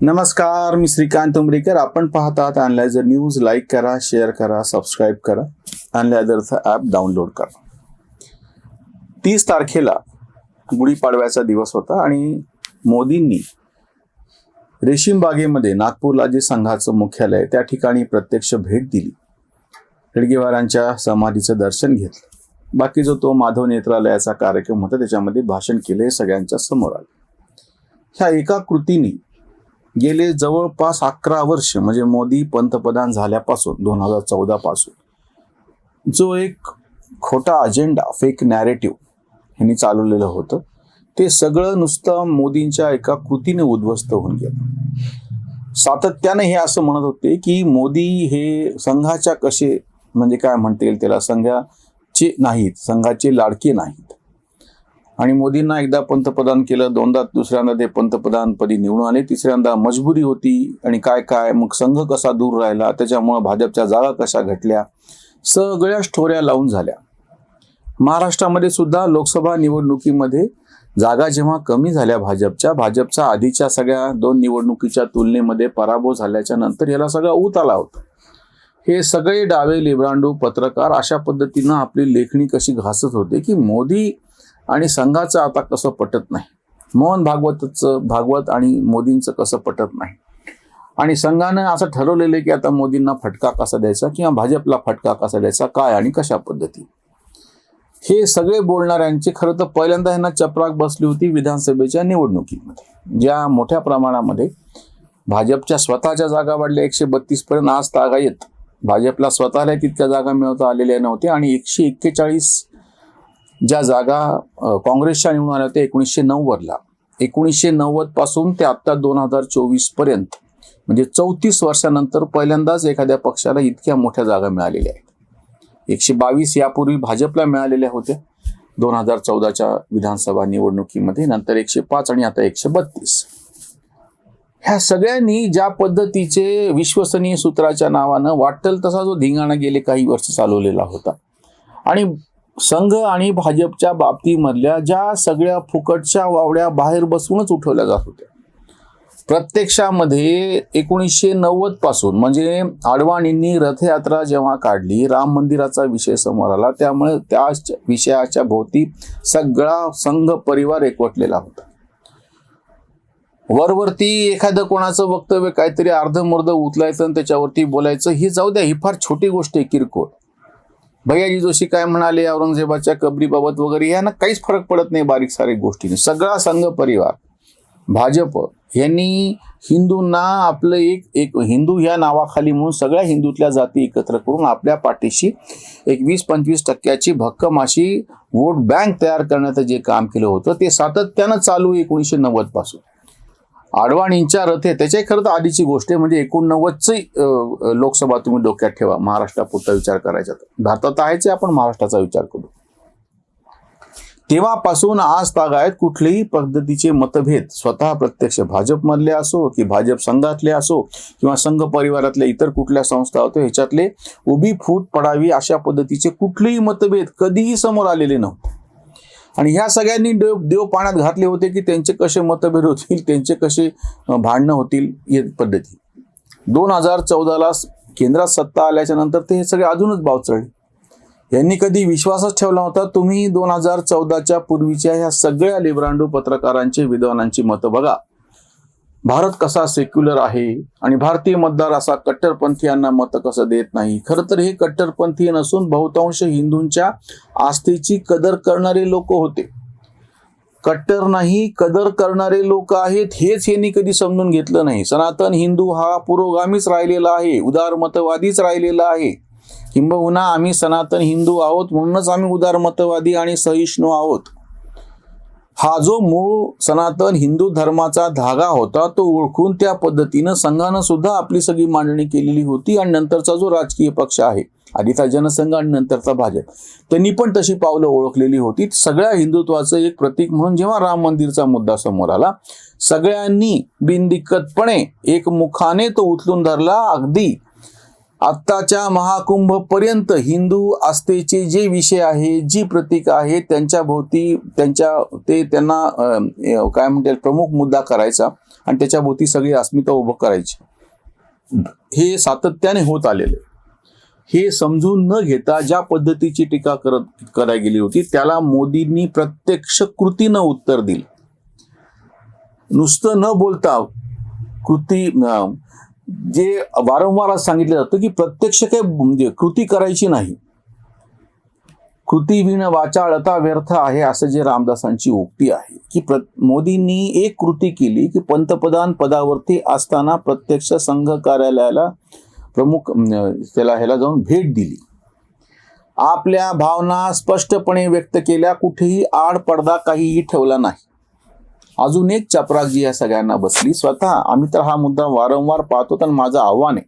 नमस्कार मी श्रीकांत उमरीकर. आपण पाहत आहात अनलायझर न्यूज लाईक करा शेअर करा सबस्क्राईब करा. अनलायझरचं ॲप डाउनलोड करा. तीस तारखेला गुढीपाडव्याचा दिवस होता आणि मोदींनी रेशीमबागेमध्ये नागपूरला जे संघाचं मुख्यालय त्या ठिकाणी प्रत्यक्ष भेट दिली. हेडगेवारांच्या समाधीचं दर्शन घेतलं. बाकी जो तो माधव नेत्रालयाचा कार्यक्रम होता त्याच्यामध्ये भाषण केले हे सगळ्यांच्या समोर आलं. ह्या एका कृतीने गेले जवळपास अकरा वर्ष म्हणजे मोदी पंतप्रधान झाल्यापासून दोन हजार चौदा पासून. जो एक खोटा अजेंडा फेक नॅरेटिव्ह ह्यांनी चालवलेलं होतं ते सगळं नुसतं मोदींच्या एका कृतीने उद्ध्वस्त होऊन गेलं. सातत्याने हे असं म्हणत होते की मोदी हे संघाच्या कसे म्हणजे काय म्हणता येईल त्याला संघाचे नाहीत संघाचे लाडके नाहीत. आणि मोदींना एकदा पंतप्रधान केलं दोनदा दुसऱ्यांदा ते पंतप्रधानपदी निवडून आले तिसऱ्यांदा मजबुरी होती आणि काय काय मग संघ कसा दूर राहिला त्याच्यामुळं भाजपच्या जागा कशा घटल्या सगळ्या स्टोऱ्या लावून झाल्या. महाराष्ट्रामध्ये सुद्धा लोकसभा निवडणुकीमध्ये जागा जेव्हा कमी झाल्या भाजपच्या भाजपचा आधीच्या सगळ्या दोन निवडणुकीच्या तुलनेमध्ये पराभव झाल्याच्यानंतर याला सगळा ऊत आला होता. हे सगळे डावे लिब्रांडू पत्रकार अशा पद्धतीनं आपली लेखणी कशी घासत होते की मोदी आणि संघाचं आता कसं पटत नाही. मोहन भागवतचं भागवत आणि मोदींचं कसं पटत नाही. आणि संघानं असं ठरवलेलं आहे की आता मोदींना फटका कसा द्यायचा किंवा भाजपला फटका कसा द्यायचा काय आणि कशा पद्धती. हे सगळे बोलणाऱ्यांचे खरं तर पहिल्यांदा यांना चपराक बसली होती विधानसभेच्या निवडणुकीमध्ये. ज्या मोठ्या प्रमाणामध्ये भाजपच्या स्वतःच्या जागा वाढल्या एकशे बत्तीस पर्यंत आज तागा येत. भाजपला स्वतःला तितक्या जागा मिळवता आलेल्या नव्हत्या आणि एकशे एक्केचाळीस ज्या जागा काँग्रेसच्या निवडून आल्या होत्या एकोणीसशे नव्वदला. एकोणीसशे नव्वदपासून ते आत्ता दोन हजार चोवीसपर्यंत. म्हणजे चौतीस वर्षानंतर पहिल्यांदाच एखाद्या पक्षाला इतक्या मोठ्या जागा मिळालेल्या आहेत. एकशे बावीस यापूर्वी भाजपला मिळालेल्या होत्या. दोन हजार चौदाच्या विधानसभा निवडणुकीमध्ये नंतर एकशे पाच आणि आता एकशे बत्तीस. ह्या सगळ्यांनी ज्या पद्धतीचे विश्वसनीय सूत्राच्या नावानं वाटेल तसा जो धिंगाणा गेले काही वर्ष चालवलेला होता. आणि संघ आणि भाजपच्या बाबतीमधल्या ज्या सगळ्या फुकटच्या वावड्या बाहेर बसूनच उठवल्या जात होत्या. प्रत्यक्षामध्ये एकोणीसशे नव्वदपासून म्हणजे आडवाणींनी रथयात्रा जेव्हा काढली राम मंदिराचा विषय समोर आला त्यामुळे त्या विषयाच्या भोवती सगळा संघ परिवार एकवटलेला होता. वरवरती एखादं कोणाचं वक्तव्य काहीतरी अर्धमुर्ध उचलायचं आणि त्याच्यावरती बोलायचं ही जाऊ द्या ही फार छोटी गोष्ट आहे किरकोळ. भैयाजी जोशी काय म्हणाले औरंगजेबाच्या कबरीबाबत वगैरे यांना काहीच फरक पडत नाही बारीक सारीक गोष्टीने. सगळा संघ परिवार भाजप यांनी हिंदूंना आपलं एक एक हिंदू ह्या नावाखाली म्हणून सगळ्या हिंदूतल्या जाती एकत्र करून आपल्या पाठीशी एक वीस पंचवीस टक्क्याची भक्कम अशी वोट बँक तयार करण्याचं जे काम केलं होतं ते सातत्यानं चालू एकोणीसशे नव्वदपासून अडवाणींच्या आडवाणींच्या रथे त्याच्या खरं तर आधीची गोष्ट आहे म्हणजे एकोणनव्वदची लोकसभा तुम्ही डोक्यात ठेवा महाराष्ट्रापुरता विचार करायचा तर. भारतात आहेच आपण महाराष्ट्राचा विचार करू. तेव्हापासून आज तागायत कुठलेही पद्धतीचे मतभेद स्वतः प्रत्यक्ष भाजपमधले असो की भाजप संघातले असो किंवा संघ परिवारातल्या इतर कुठल्या संस्था होतो ह्याच्यातले उभी फूट पडावी अशा पद्धतीचे कुठलेही मतभेद कधीही समोर आलेले नव्हते. आणि ह्या सगळ्यांनी देव देव पाण्यात घातले होते की त्यांचे कसे मतभेद होतील त्यांचे कसे भांडणं होतील या पद्धती. दोन हजार चौदाला केंद्रात सत्ता आल्याच्यानंतर ते हे सगळे अजूनच भाव चढले यांनी कधी विश्वासच ठेवला होता तुम्ही दोन हजार चौदाच्या पूर्वीच्या ह्या सगळ्या लिब्रांडू पत्रकारांचे विद्वानांची मतं बघा. भारत कसा सेक्युलर आहे आणि भारतीय मतदार असा कट्टरपंथीयांना मत कसं देत नाही? खरं तर हे कट्टरपंथीय नसून बहुतांश हिंदूंच्या आस्थेची कदर करणारे लोक होते. कट्टर नाही कदर करणारे लोक आहेत हेच यांनी कधी समजून घेतलं नाही. सनातन हिंदू हा पुरोगामीच राहिलेला आहे उदारमतवादीच राहिलेला आहे. किंबहुना आम्ही सनातन हिंदू आहोत म्हणूनच आम्ही उदारमतवादी आणि सहिष्णू आहोत. हा जो मूळ सनातन हिंदू धर्माचा धागा होता तो ओळखून त्या पद्धतीनं संघानं सुद्धा आपली सगळी मांडणी केलेली होती आणि नंतरचा जो राजकीय पक्ष आहे आधीचा जनसंघ आणि नंतरचा भाजप त्यांनी पण तशी पावलं ओळखलेली होती. सगळ्या हिंदुत्वाचं एक प्रतीक म्हणून जेव्हा राम मंदिरचा मुद्दा समोर आला सगळ्यांनी बिनदिक्कतपणे एक मुखाने तो उचलून धरला. अगदी आत्ताच्या महाकुंभ पर्यंत हिंदू आस्थेचे जे विषय आहे जी प्रतीक आहे त्यांच्या भोवती त्यांच्या ते त्यांना काय म्हणते प्रमुख मुद्दा करायचा आणि त्याच्या भोवती सगळी अस्मिता उभं करायची. हे सातत्याने होत आलेले. हे समजून न घेता ज्या पद्धतीची टीका करत करायला गेली होती त्याला मोदींनी प्रत्यक्ष कृतीनं उत्तर दिलं. नुसतं न बोलता कृती जे वारंवार आज सांगितलं जातं की प्रत्यक्ष काही म्हणजे कृती करायची नाही. कृती विण वाचाळता व्यर्थ आहे असं जे रामदासांची उक्ती आहे की प्र मोदींनी एक कृती केली की पंतप्रधान पदावरती असताना प्रत्यक्ष संघ कार्यालयाला प्रमुख त्याला ह्याला जाऊन भेट दिली. आपल्या भावना स्पष्टपणे व्यक्त केल्या कुठेही आड पडदा काहीही ठेवला नाही. अजून एक चपराक जी या सगळ्यांना बसली स्वतः. आम्ही तर हा मुद्दा वारंवार पाहतो तर माझं आव्हान आहे.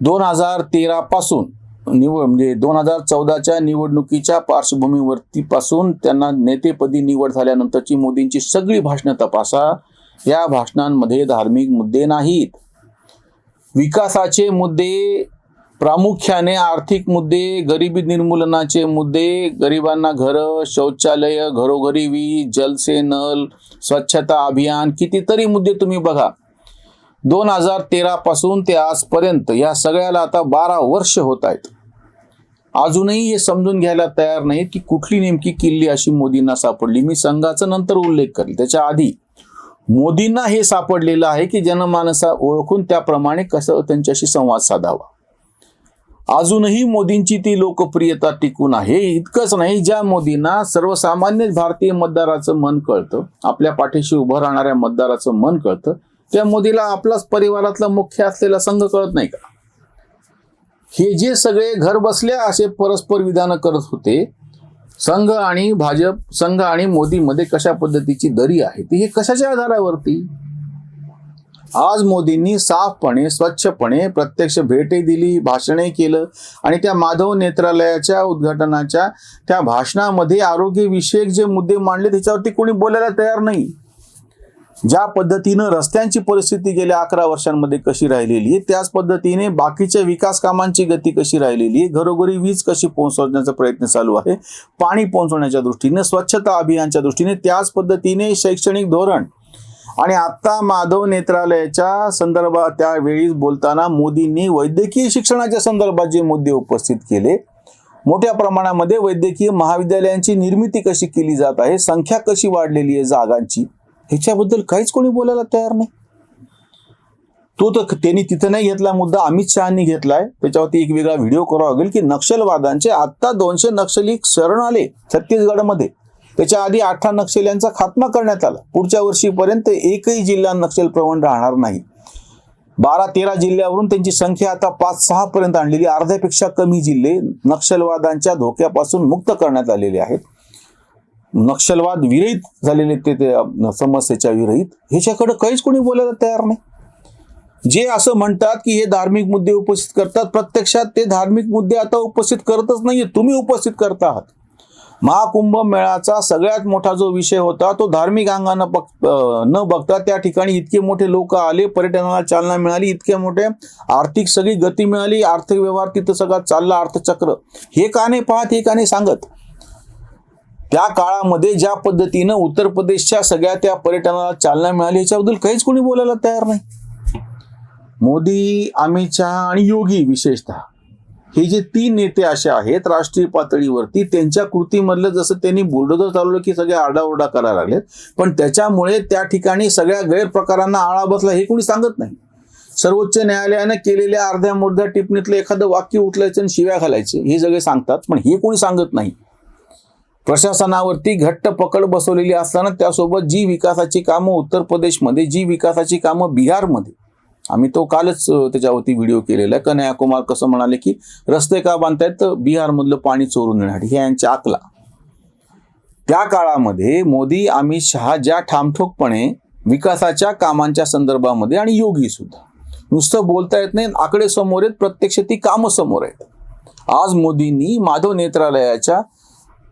दोन हजार तेरा पासून निवड म्हणजे दोन हजार चौदाच्या निवडणुकीच्या पार्श्वभूमीवरती पासून त्यांना नेतेपदी निवड झाल्यानंतरची मोदींची सगळी भाषणं तपासा. या भाषणांमध्ये धार्मिक मुद्दे नाहीत. विकासाचे मुद्दे प्रामुख्याने आर्थिक मुद्दे गरिबी निर्मूलनाचे मुद्दे गरिबांना घरं शौचालय घरोघरी वीज जलसे नल स्वच्छता अभियान कितीतरी मुद्दे तुम्ही बघा. दोन हजार तेरा पासून ते आजपर्यंत या सगळ्याला आता बारा वर्ष होत आहेत. अजूनही हे समजून घ्यायला तयार नाहीत की कुठली नेमकी किल्ली अशी मोदींना सापडली. मी संघाचा नंतर उल्लेख करेल. त्याच्या आधी मोदींना हे सापडलेलं आहे की जनमानसा ओळखून त्याप्रमाणे कसं त्यांच्याशी संवाद साधावा. अजूनही मोदींची ती लोकप्रियता टिकून आहे. इतकंच नाही ज्या मोदींना सर्वसामान्य भारतीय मतदाराचं मन कळतं आपल्या पाठीशी उभं राहणाऱ्या मतदाराचं मन कळतं त्या मोदीला आपलाच परिवारातला मुख्य असलेला संघ कळत नाही का? हे जे सगळे घर बसल्या असे परस्पर विधानं करत होते संघ आणि भाजप संघ आणि मोदीमध्ये कशा पद्धतीची दरी आहे? ती हे कशाच्या आधारावरती? आज मोदींनी साफपणे स्वच्छपणे प्रत्यक्ष भेटही दिली भाषणही केलं आणि त्या माधव नेत्रालयाच्या उद्घाटनाच्या त्या भाषणामध्ये आरोग्यविषयक जे मुद्दे मांडले त्याच्यावरती कोणी बोलायला तयार नाही. ज्या पद्धतीनं रस्त्यांची परिस्थिती गेल्या अकरा वर्षांमध्ये कशी राहिलेली आहे त्याच पद्धतीने बाकीच्या विकास कामांची गती कशी राहिलेली आहे घरोघरी वीज कशी पोहोचवण्याचा प्रयत्न चालू आहे पाणी पोहोचवण्याच्या दृष्टीने स्वच्छता अभियानच्या दृष्टीने त्याच पद्धतीने शैक्षणिक धोरण आणि आता माधव नेत्रालयाच्या संदर्भात त्यावेळी बोलताना मोदींनी वैद्यकीय शिक्षणाच्या संदर्भात जे मुद्दे उपस्थित केले मोठ्या प्रमाणामध्ये वैद्यकीय महाविद्यालयांची निर्मिती कशी केली जात आहे संख्या कशी वाढलेली आहे जागांची ह्याच्याबद्दल काहीच कोणी बोलायला तयार नाही. तो तर त्यांनी तिथं नाही घेतला मुद्दा अमित शहानी घेतलाय. त्याच्यावरती एक वेगळा व्हिडिओ करावा लागेल की नक्षलवादांचे आत्ता दोनशे नक्षली शरण आले छत्तीसगडमध्ये त्याच्या आधी अठरा नक्षल्यांचा खात्मा करण्यात आला. पुढच्या वर्षीपर्यंत एकही जिल्हा नक्षल प्रवण राहणार नाही. बारा तेरा जिल्ह्यावरून त्यांची संख्या आता पाच सहा पर्यंत आणलेली. अर्ध्यापेक्षा कमी जिल्हे नक्षलवादांच्या धोक्यापासून मुक्त करण्यात आलेले आहेत. नक्षलवाद विरहित झालेले ते ते समस्येच्या विरहित. ह्याच्याकडे काहीच कोणी बोलायला तयार नाही. जे असं म्हणतात की हे धार्मिक मुद्दे उपस्थित करतात प्रत्यक्षात ते धार्मिक मुद्दे आता उपस्थित करतच नाहीये तुम्ही उपस्थित करता आहात. महाकुंभ मेळाचा सगळ्यात मोठा जो विषय होता तो धार्मिक अंगानं बघ न बघता त्या ठिकाणी इतके मोठे लोक आले पर्यटनाला चालना मिळाली इतके मोठे आर्थिक सगळी गती मिळाली आर्थिक व्यवहार तिथं सगळा चालला अर्थचक्र. हे का नाही पाहत हे का नाही सांगत? त्या काळामध्ये ज्या पद्धतीनं उत्तर प्रदेशच्या सगळ्या त्या पर्यटनाला चालना मिळाली याच्याबद्दल काहीच कोणी बोलायला तयार नाही. मोदी अमित शहा आणि योगी विशेषतः. हे जे तीन नेते असे आहेत राष्ट्रीय पातळीवरती त्यांच्या कृतीमधलं जसं त्यांनी बुलडोजर चालवलं की सगळे आरडाओरडा करायला लागलेत पण त्याच्यामुळे त्या ठिकाणी सगळ्या गैरप्रकारांना आळा बसला हे कोणी सांगत नाही. सर्वोच्च न्यायालयानं केलेल्या अर्ध्या मुर्ध्या टिप्पणीतलं एखादं वाक्य उचलायचं आणि शिव्या घालायचे हे सगळे सांगतात पण हे कोणी सांगत नाही. प्रशासनावरती घट्ट पकड बसवलेली असताना त्यासोबत जी विकासाची कामं उत्तर प्रदेशमध्ये जी विकासाची कामं बिहारमध्ये आम्ही तो कालच त्याच्यावरती व्हिडिओ केलेला. आहे कन्याकुमार कसं म्हणाले की रस्ते का बांधतायत तर बिहारमधलं पाणी चोरून देण्यासाठी हे यांच्या आकला. त्या काळामध्ये मोदी अमित शहा ज्या ठामठोकपणे विकासाच्या कामांच्या संदर्भामध्ये आणि योगी सुद्धा. नुसतं बोलता येत नाही आकडे समोर आहेत प्रत्यक्ष ती कामं समोर आहेत. आज मोदींनी माधव नेत्रालयाच्या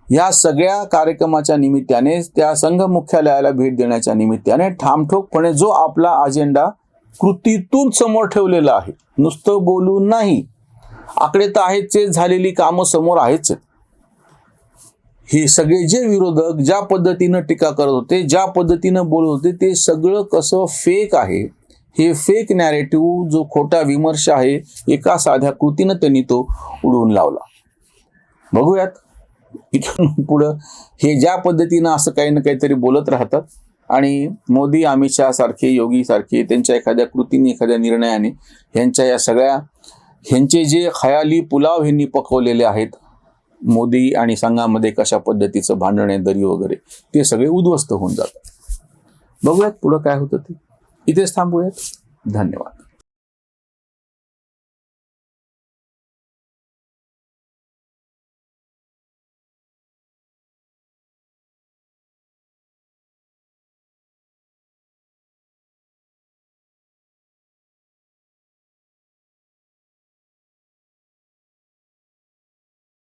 या सगळ्या कार्यक्रमाच्या निमित्ताने त्या संघ मुख्यालयाला भेट देण्याच्या निमित्ताने ठामठोकपणे जो आपला अजेंडा कृतीतून समोर ठेवलेलं आहे. नुसतं बोलून नाही. आकडे तर आहेच झालेली कामं समोर आहेच. हे सगळे जे विरोधक ज्या पद्धतीनं टीका करत होते ज्या पद्धतीनं बोलत होते ते सगळं कसं फेक आहे हे फेक नॅरेटिव्ह जो खोटा विमर्श आहे एका साध्या कृतीनं त्यांनी तो उडवून लावला. बघूयात. इथून पुढं हे ज्या पद्धतीनं असं काही ना काहीतरी बोलत राहतात आणि मोदी अमित शहा सारखे योगी सारखे त्यांच्या एखाद्या कृतीने एखाद्या निर्णयाने ह्यांच्या या सगळ्या ह्यांचे जे खयाली पुलाव ह्यांनी पकवलेले आहेत मोदी आणि संघामध्ये कशा पद्धतीचं भांडण आहे दरी वगैरे ते सगळे उद्ध्वस्त होऊन जातात. बघूयात पुढं काय होतं ते. इथेच थांबूयात. धन्यवाद.